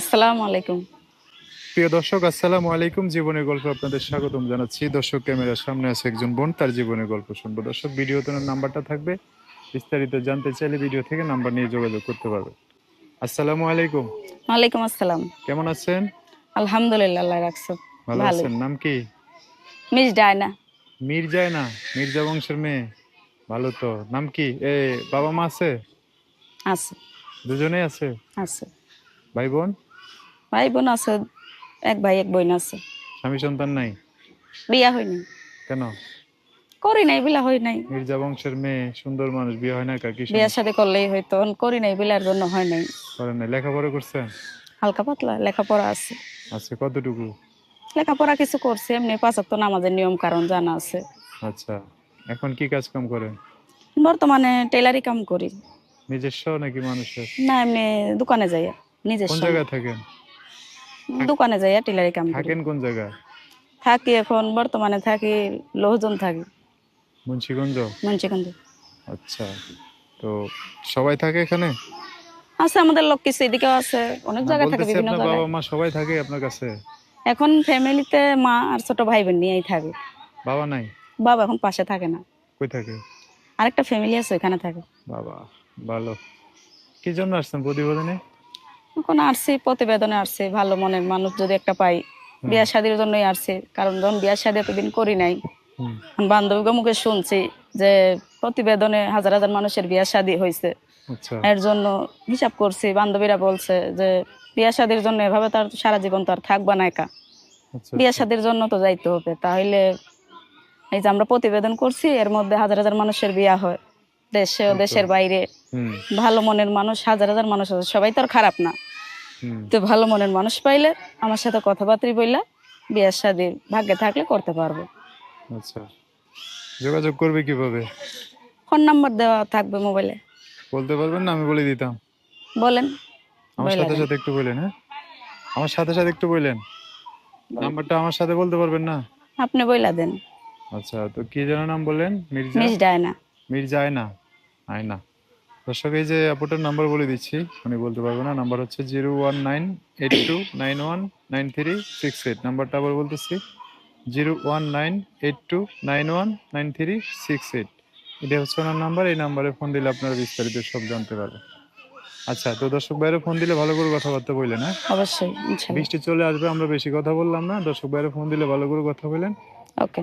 আসসালামু আলাইকুম। প্রিয় দর্শক আসসালামু আলাইকুম। জীবনের গল্প আপনাদের স্বাগতম জানাচ্ছি। দর্শক ক্যামেরার সামনে আছে একজন বোন তার জীবনের গল্প শুনব। দর্শক ভিডিওতে নাম্বারটা থাকবে। বিস্তারিত জানতে চাইলে ভিডিও থেকে নাম্বার নিয়ে যোগাযোগ করতে পারবে। আসসালামু আলাইকুম। ওয়ালাইকুম আসসালাম। কেমন আছেন? আলহামদুলিল্লাহ আল্লাহ রাখছো। ভালো। আছেন? নাম কি? মিস ডায়না মির্জায় না মির্জা বংশের মেয়ে। ভালো তো। নাম কি? এ বাবা মা আছে? আছে। দুজনেই আছে? আছে। ভাই বোন ভাই বোন আছে এক ভাই এক বোন আছে। স্বামী সন্তান নাই? বিয়া হয়নি কেন? করি নাই বিলা হই নাই। মির্জা বংশের মেয়ে সুন্দর মানুষ বিয়ে হয় না কাকি বিয়ার সাথে করলেই হয়তো করি নাই বিলার জন্য হয় নাই। করেন নাই। লেখাপড়া করছেন? হালকা পাতলা লেখাপড়া আছে। আছে কতটুকু? লেখাপড়া কিছু করছে এমনি পাঁচক তো নামাজের নিয়ম কারণ জানা আছে। আচ্ছা এখন কি কাজ কাম করেন? বর্তমানে টেলারি কাম করি। নিজস্ব নাকি মানুষের? না এমনি দোকানে যাই কোন জায়গায় থাকেন? দোকানে যাই টেলারি কাম থাকেন কোন জায়গায়? থাকি এখন বর্তমানে থাকি লোহজন থাকি। মুন্সিগঞ্জ? মুন্সিগঞ্জ। আচ্ছা তো সবাই থাকে এখানে? আছে আমাদের লোক কিছু এদিকেও আছে অনেক জায়গায় থাকে বিভিন্ন জায়গায়। বাবা মা সবাই থাকে আপনার কাছে? এখন ফ্যামিলিতে মা আর ছোট ভাই বোন নিয়েই থাকে। বাবা নাই? বাবা এখন পাশে থাকে না। কই থাকে? আরেকটা ফ্যামিলি আছে ওখানে থাকে। বাবা ভালো। কি জন্য আসছেন প্রতিবেদনে? এখন আসছি প্রতিবেদনে আসছে ভালো মনের মানুষ যদি একটা পাই। বিয়া শাদির জন্যই আসছে কারণ যখন বিয়া শাদি এতদিন করি নাই বান্ধবীকে মুখে শুনছি যে প্রতিবেদনে হাজার হাজার মানুষের বিয়া শাদি হয়েছে আচ্ছা। এর জন্য হিসাব করছি বান্ধবীরা বলছে যে বিয়া শাদির জন্য এভাবে তার সারা জীবন তো আর থাকবা না একা। আচ্ছা বিয়া শাদির জন্য তো যাইতে হবে তাহলে এই যে আমরা প্রতিবেদন করছি এর মধ্যে হাজার হাজার মানুষের বিয়া হয়। দেশে দেশের বাইরে ভালো মনের মানুষ হাজার হাজার মানুষ আছে সবাই তো আর খারাপ না। তো ভালো মনের মানুষ পাইলে আমার সাথে কথাবার্তা বললা বিয়ার শাদি ভাগ্যে থাকলে করতে পারব। আচ্ছা। যোগাযোগ করবে কীভাবে? ফোন নাম্বার দেওয়া থাকবে মোবাইলে। বলতে পারবেন না? আমি বলে দিতাম। বলেন। আমার সাথে সাথে একটু বললেন হ্যাঁ? আমার সাথে সাথে একটু বললেন নাম্বারটা আমার সাথে বলতে পারবেন না? আপনি বইলা দেন। আচ্ছা তো কি যেন নাম বললেন? মির্জা? মিস ডায়না মির্জা আয়না। আয়না। দর্শক এই যে আপুটার নাম্বার বলে দিচ্ছি উনি বলতে পারবে না। নাম্বার হচ্ছে zero one nine eight two nine one nine three six eight. নাম্বারটা আবার বলতেছি zero one nine eight two nine one nine three six eight. এটা হচ্ছে ওনার নাম্বার এই নাম্বারে ফোন দিলে আপনারা বিস্তারিত সব জানতে পারবেন। আচ্ছা তো দর্শক বাইরে ফোন দিলে ভালো করে কথাবার্তা বললেন হ্যাঁ? অবশ্যই বৃষ্টি চলে আসবে আমরা বেশি কথা বললাম না। দর্শক বাইরে ফোন দিলে ভালো করে কথা বললেন ওকে